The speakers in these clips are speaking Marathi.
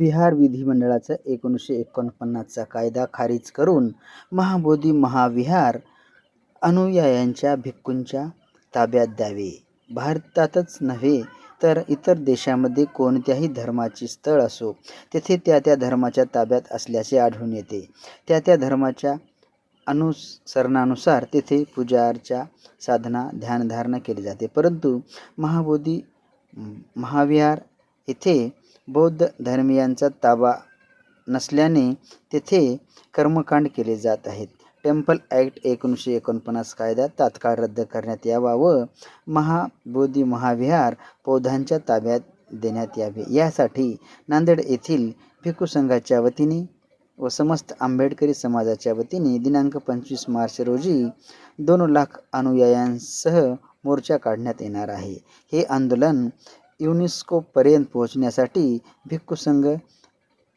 बिहार विधिमंडळाचा एकोणीसशे एकोणपन्नासचा कायदा खारिज करून महाबोधी महाविहार अनुयायांच्या भिक्खूंच्या ताब्यात द्यावे. भारतातच नव्हे तर इतर देशामध्ये कोणत्याही धर्माची स्थळ असो तेथे त्या त्या धर्माच्या ताब्यात असल्याचे आढळून येते. त्या त्या धर्माच्या अनुसरणानुसार तेथे पूजा साधना ध्यानधारणा केली जाते. परंतु महाबोधी महाविहार इथे बौद्ध धर्मियांचा ताबा नसल्याने तेथे कर्मकांड केले जात आहेत. टेम्पल ॲक्ट एकोणीसशे एकोणपन्नास कायदा तात्काळ रद्द करण्यात यावा व महाबोधी महाविहार पौधांच्या ताब्यात देण्यात यावे. यासाठी नांदेड येथील भिक्खू संघाच्या वतीने व समस्त आंबेडकरी समाजाच्या वतीने दिनांक पंचवीस मार्च रोजी दोन लाख अनुयायांसह मोर्चा काढण्यात येणार आहे. हे आंदोलन युनेस्कोपर्यंत पोहोचण्यासाठी भिक्खू संघ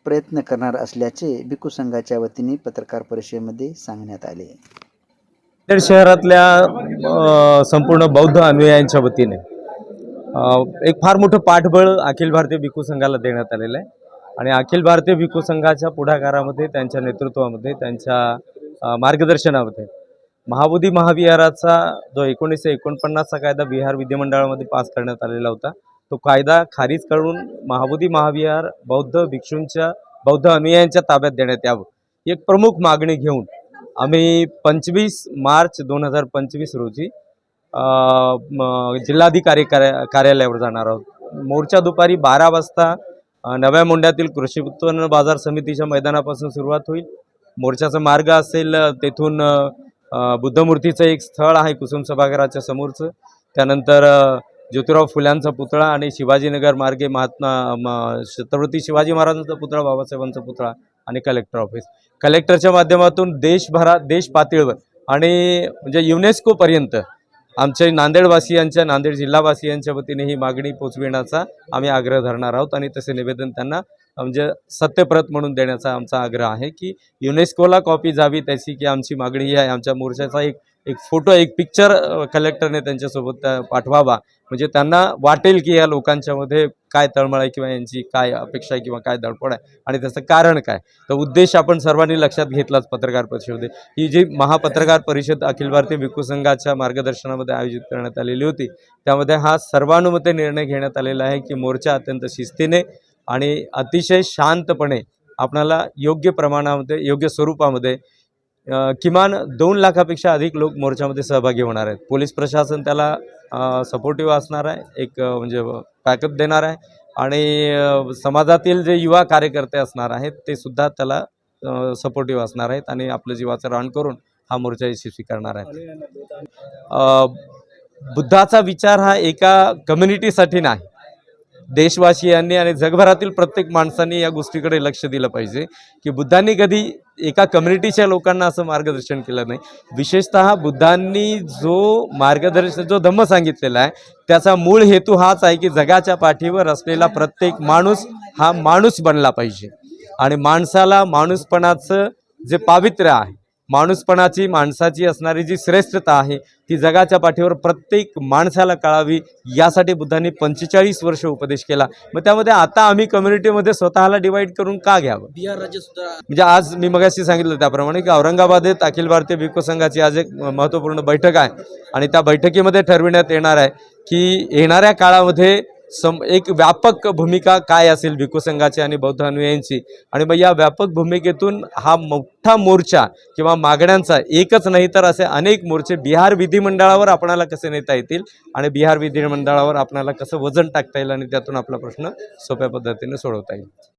प्रयत्न करणार असल्याचे भिक्खू संघाच्या वतीने पत्रकार परिषदेमध्ये सांगण्यात आले. नांदेड शहरातल्या संपूर्ण बौद्ध अनुयायांच्या वतीने एक फार मोठं पाठबळ अखिल भारतीय भिक्खू संघाला देण्यात आलेलं आहे. आणि अखिल भारतीय भिक्खू संघाच्या पुढाकारामध्ये त्यांच्या नेतृत्वामध्ये त्यांच्या मार्गदर्शनामध्ये महाबोधी महाविहाराचा जो एकोणीसशे एकोणपन्नासचा कायदा बिहार विधिमंडळामध्ये पास करण्यात आलेला होता तो कायदा खारीज करून महाबोधी महाविहार बौद्ध भिक्षूंच्या बौद्ध अनुयायांच्या ताब्यात देण्यात यावं. ही एक प्रमुख मागणी घेऊन आम्ही पंचवीस मार्च दोन हजार पंचवीस रोजी म, जिल्हाधिकारी कार्या कार्यालयावर जाणार आहोत. मोर्चा दुपारी बारा वाजता नव्या मोंड्यातील कृषी उत्पन्न बाजार समितीच्या मैदानापासून सुरुवात होईल. मोर्चाचा मार्ग असेल तेथून बुद्धमूर्तीचं एक स्थळ आहे कुसुम सभागृहाच्या समोरचं. त्यानंतर ज्योतिराव फुल्यांचा पुतळा आणि शिवाजीनगर मार्गे महात्मा छत्रपती शिवाजी महाराजांचा पुतळा बाबासाहेबांचा पुतळा आणि कलेक्टर ऑफिस कलेक्टरच्या माध्यमातून देशभरात देश पातळीवर आणि म्हणजे युनेस्कोपर्यंत आमच्या नांदेडवासियांच्या नांदेड जिल्हावासियांच्या वतीने ही मागणी पोचविण्याचा आम्ही आग्रह धरणार आहोत आणि तसे निवेदन त्यांना म्हणजे सत्यप्रत म्हणून देण्याचा आमचा आग्रह आहे की युनेस्कोला कॉपी जावी त्याची की आमची मागणी ही आहे. आमच्या मोर्चाचा एक एक फोटो एक पिक्चर कलेक्टरने त्यांच्यासोबत त्या पाठवावा. म्हणजे त्यांना वाटेल की या लोकांच्यामध्ये काय तळमळ आहे किंवा यांची काय अपेक्षा आहे किंवा काय दडपण आहे आणि त्याचं कारण काय? तर उद्देश आपण सर्वांनी लक्षात घेतलाच पत्रकार परिषदेमध्ये ही जी महापत्रकार परिषद अखिल भारतीय भिक्खू संघाच्या मार्गदर्शनामध्ये आयोजित करण्यात आलेली होती त्यामध्ये हा सर्वानुमते निर्णय घेण्यात आलेला आहे की मोर्चा अत्यंत शिस्तीने आणि अतिशय शांतपणे आपणाला योग्य प्रमाणामध्ये योग्य स्वरूपामध्ये किमान दोन लाखापेक्षा अधिक लोक मोर्चामध्ये सहभागी होणार आहेत. पोलीस प्रशासन त्याला सपोर्टिव्ह असणार आहे. एक म्हणजे पॅकअप देणार आहे. आणि समाजातील जे युवा कार्यकर्ते असणार आहेत ते सुद्धा त्याला सपोर्टिव्ह असणार आहेत आणि आपलं जीवाचं रान करून हा मोर्चा यशस्वी करणार आहे बुद्धाचा विचार हा एका कम्युनिटीसाठी नाही. देशवासियांनी आणि जगभरातील प्रत्येक माणसांनी या गोष्टीकडे लक्ष दिलं पाहिजे की बुद्धांनी कधी एका कम्युनिटीच्या लोकांना असं मार्गदर्शन केलं नाही. विशेषतः बुद्धांनी जो मार्गदर्शन जो धम्म सांगितलेला आहे त्याचा मूळ हेतू हाच आहे की जगाच्या पाठीवर असलेला प्रत्येक माणूस हा माणूस बनला पाहिजे. आणि माणसाला माणूसपणाचं जे पावित्र्य आहे माणूसपणाची माणसाची असणारी जी श्रेष्ठता आहे ती जगाच्या पाठीवर प्रत्येक माणसाला कळावी यासाठी बुद्धांनी पंचेचाळीस वर्ष उपदेश केला. मग त्यामध्ये आता आम्ही कम्युनिटीमध्ये स्वतःला डिवाईड करून का घ्यावं? बिहार राज्य सुद्धा म्हणजे आज मी मगाशी सांगितलं त्याप्रमाणे की औरंगाबाद येथे अखिल भारतीय भिक्खू संघाची आज एक महत्त्वपूर्ण बैठक आहे. आणि त्या बैठकीमध्ये ठरविण्यात येणार आहे की येणाऱ्या काळामध्ये सम एक व्यापक भूमिका काय असेल भिक्खू संघाची आणि बौद्ध अनुयायांची? आणि मग या व्यापक भूमिकेतून हा मोठा मोर्चा किंवा मागण्यांचा एकच नाही तर असे अनेक मोर्चे बिहार विधिमंडळावर आपणाला कसे नेता येतील आणि बिहार विधिमंडळावर आपणाला कसं वजन टाकता येईल आणि त्यातून आपला प्रश्न सोप्या पद्धतीने सोडवता येईल.